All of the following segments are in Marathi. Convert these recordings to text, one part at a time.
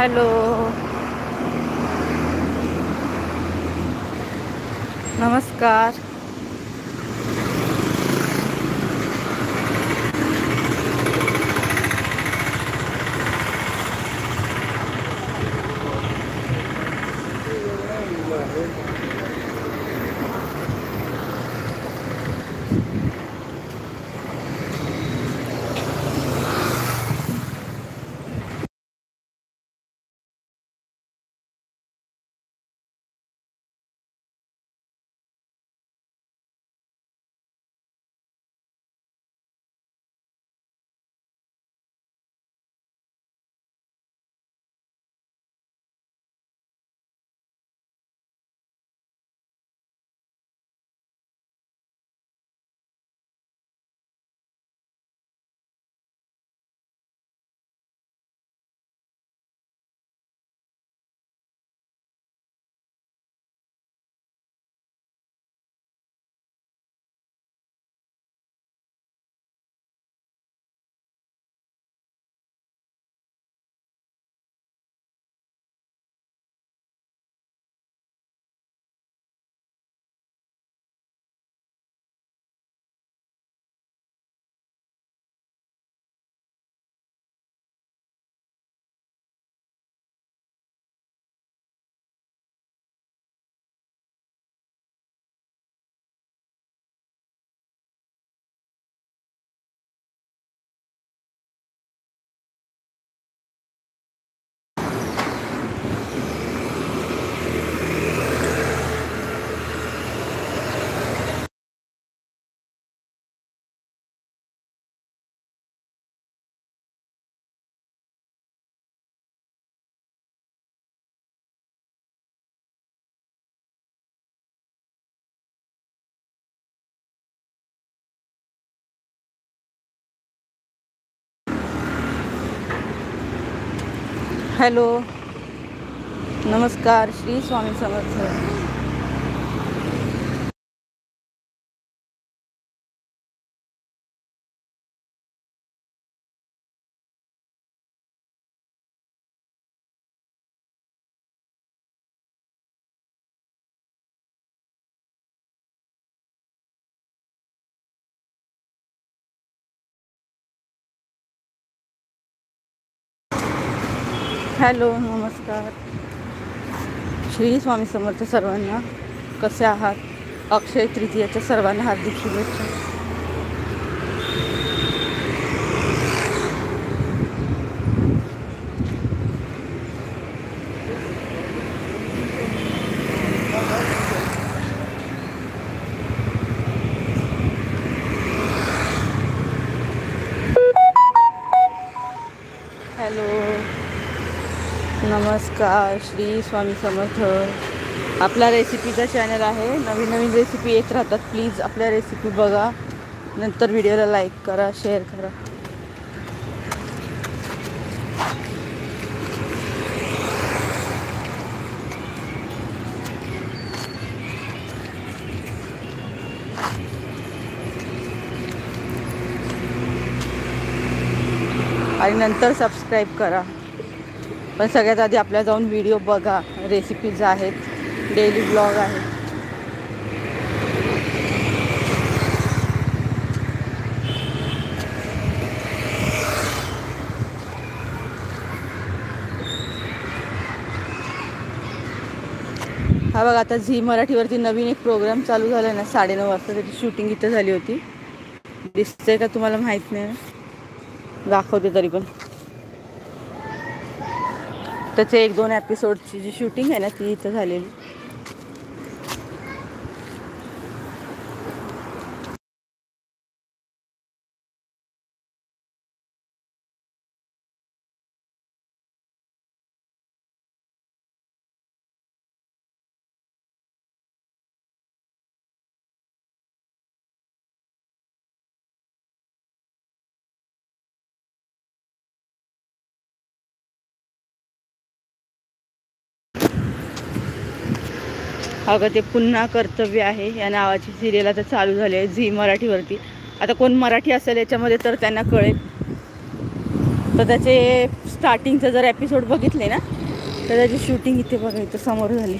हॅलो. नमस्कार. हॅलो. नमस्कार श्री स्वामी समर्थ. हॅलो नमस्कार. श्री स्वामी समर्थ सर्वांना कसे आहात? अक्षय तृतीयाच्या सर्वांना हार्दिक शुभेच्छा हॅलो नमस्कार श्री स्वामी समर्थ. आपला रेसिपीचा चॅनल आहे. नवीन नवीन रेसिपी येत राहतात. प्लीज आपल्या रेसिपी बघा. नंतर व्हिडिओला लाईक करा शेअर करा. आणि नंतर सबस्क्राईब करा. पण सगळ्यात आधी आपल्या जाऊन व्हिडिओ बघा. रेसिपीज आहेत. डेली ब्लॉग आहे. हा बघा आता झी मराठीवरती नवीन एक प्रोग्राम चालू झाला आहे ना साडेनऊ वाजता त्याची शूटिंग इथं झाली होती. दिसतंय का तुम्हाला माहीत नाही. दाखवते तरी पण. त्याचे एक दोन एपिसोडची जी शूटिंग आहे ना ती इथं झालेली. अगं ते पुन्हा कर्तव्य आहे. या नावाची सिरियल आता चालू झाली आहे झी मराठीवरती. आता कोण मराठी असेल याच्यामध्ये तर त्यांना कळेल. तर त्याचे स्टार्टिंगचं जर एपिसोड बघितले ना तर त्याची शूटिंग इथे बघा इथं समोर झाली.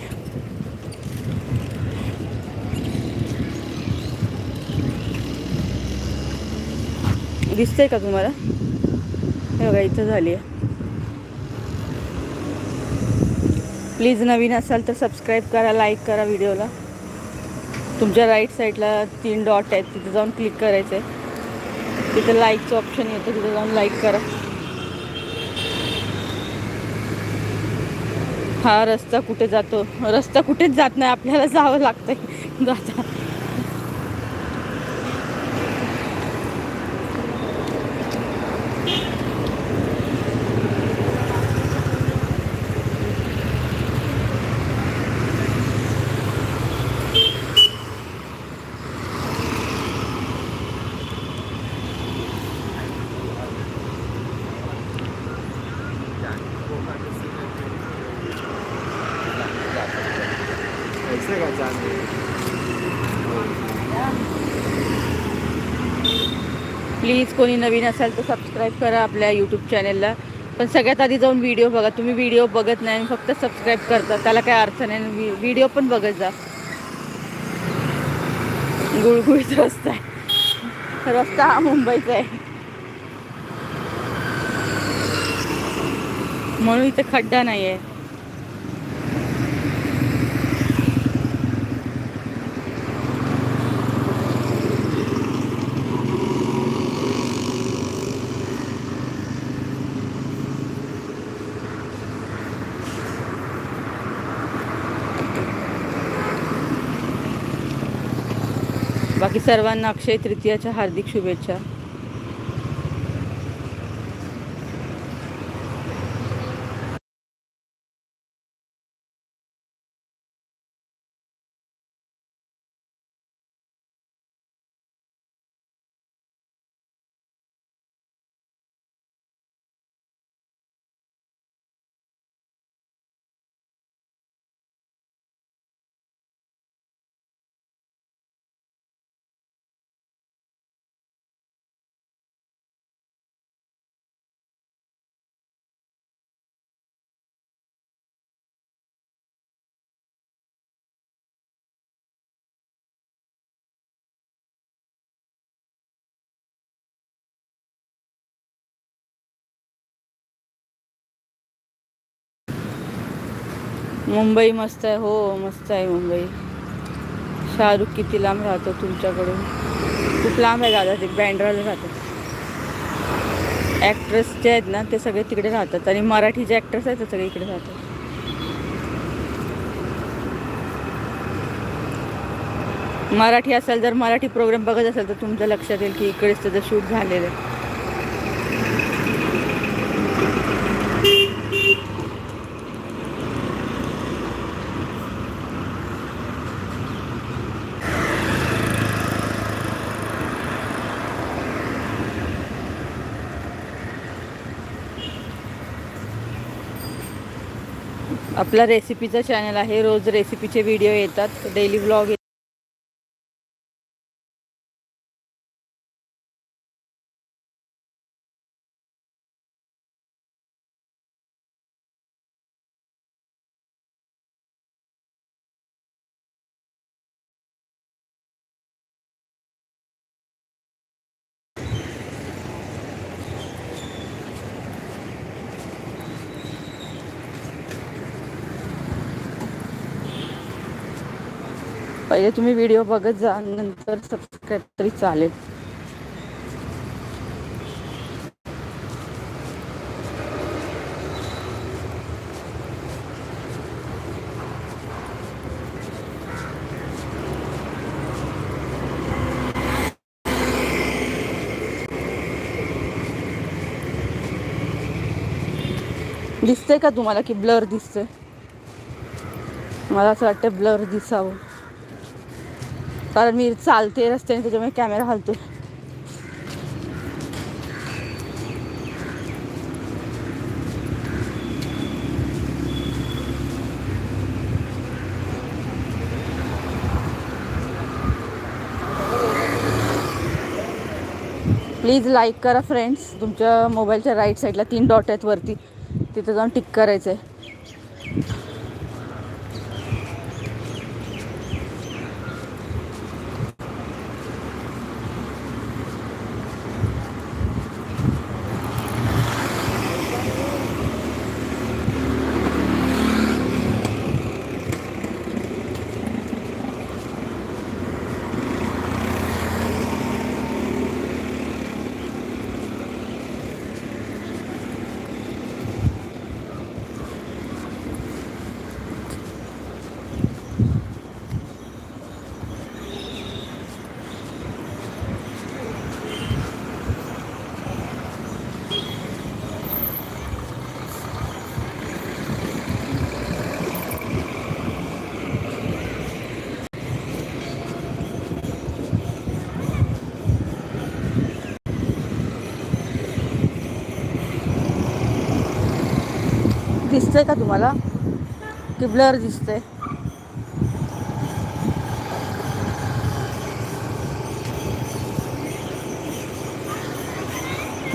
दिसतंय का तुम्हाला? हे बघा इथं झाली आहे. प्लीज नवीन असाल तर सबस्क्राईब करा लाईक करा व्हिडिओला तुमच्या राईट साईडला तीन डॉट आहेत तिथे जाऊन क्लिक करायचं आहे तिथे लाईकचं ऑप्शन येतं तिथे जाऊन लाईक करा. हा रस्ता कुठे जातो? रस्ता कुठेच जात नाही आपल्याला जावं लागतं जाता. ऐसे का प्लीज कोणी नवीन असाल तर सबस्क्राईब करा आपल्या यूट्यूब चॅनलला पण सगळ्यात आधी जाऊन व्हिडिओ बघा. तुम्ही व्हिडिओ बघत नाही आणि फक्त सबस्क्राईब करता. त्याला काय अर्थ नाही. व्हिडिओ पण बघत जा. गुळगुळीत रस्ता आहे. रस्ता हा मुंबईचा आहे. म्हणून इथे खड्डा नाही आहे बाकी सर्वांना अक्षय तृतीयाच्या हार्दिक शुभेच्छा. मुंबई मस्त आहे हो मस्त आहे मुंबई. शाहरुख किती लांब राहतो तुमच्याकडून. खूप लांब आहे दादा ते बँड्राला राहतात ॲक्ट्रेस जे आहेत ना ते सगळे तिकडे राहतात. आणि मराठी जे ॲक्ट्रेस आहेत ते सगळे इकडे राहतात. मराठी असेल जर मराठी प्रोग्राम बघत असेल तर तुमच्या लक्षात येईल की इकडेच त्याचं शूट झालेलं आहे. आपला रेसिपीचा चॅनल आहे. रोज रेसिपीचे व्हिडिओ येतात. डेली ब्लॉग पहिले तुम्ही व्हिडिओ बघत जा नंतर सबस्क्राईब तरी चालेल. दिसतंय का तुम्हाला की ब्लर दिसतंय? मला असं वाटतं ब्लर दिसावं. कारण मी चालते रस्त्याने त्याच्यामुळे कॅमेरा हलतो प्लीज लाईक करा फ्रेंड्स तुमच्या मोबाईलच्या राईट साईडला तीन डॉट आहेत वरती. तिथं जाऊन टिक करायचं आहे दिसतंय का तुम्हाला? की ब्लर दिसतंय.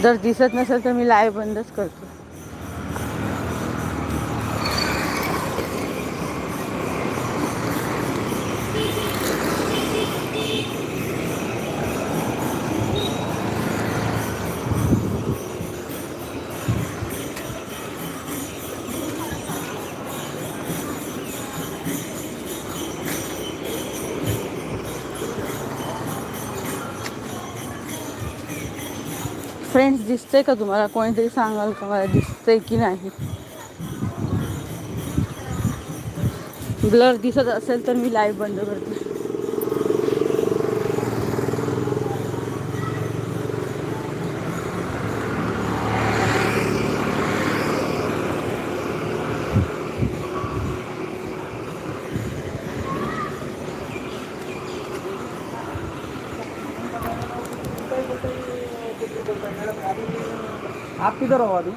जर दिसत नसेल तर मी लाईव्ह बंदच करतो. फ्रेंड्स दिसतंय का तुम्हाला? कोणीतरी सांगाल का मला? दिसतंय की नाही? ब्लर दिसत असेल तर मी लाईव्ह बंद करते. ಇದರ ವಾದು